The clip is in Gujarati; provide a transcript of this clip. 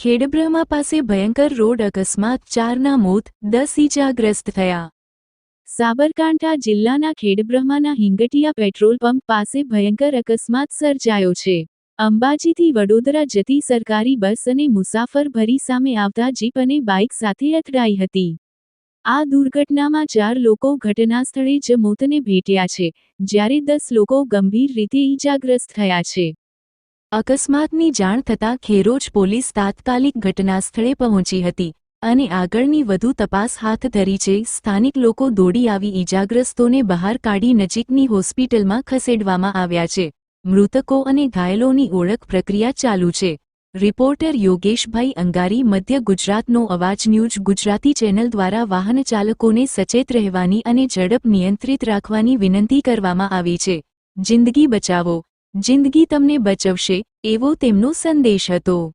ખેડબ્રહ્મા પાસે ભયંકર રોડ અકસ્માત ચારના મોત દસ ઇજાગ્રસ્ત થયા. સાબરકાંઠા જિલ્લાના ખેડબ્રહ્માના હિંગટિયા પેટ્રોલ પંપ પાસે ભયંકર અકસ્માત સર્જાયો છે. અંબાજીથી વડોદરા જતી સરકારી બસ અને મુસાફર ભરી સામે આવતા જીપ અને બાઇક સાથે અથડાઈ હતી. આ દુર્ઘટનામાં ચાર લોકો ઘટના સ્થળે જ મોતને ભેટ્યા છે, જ્યારે દસ લોકો ગંભીર રીતે ઇજાગ્રસ્ત થયા છે. અકસ્માતની જાણ થતાં ખેરોજ પોલીસ તાત્કાલિક ઘટનાસ્થળે પહોંચી હતી અને આગળની વધુ તપાસ હાથ ધરી છે. સ્થાનિક લોકો દોડી આવી ઈજાગ્રસ્તોને બહાર કાઢી નજીકની હોસ્પિટલમાં ખસેડવામાં આવ્યા છે. મૃતકો અને ઘાયલોની ઓળખ પ્રક્રિયા ચાલુ છે. રિપોર્ટર યોગેશભાઈ અંગારી, મધ્ય ગુજરાતનો અવાજ ન્યૂઝ, ગુજરાતી ચેનલ દ્વારા વાહન ચાલકોને સચેત રહેવાની અને ઝડપ નિયંત્રિત રાખવાની વિનંતી કરવામાં આવી છે. જિંદગી બચાવો. જિંદગી તમને બચવશે એવો તેમનો સંદેશ હતો.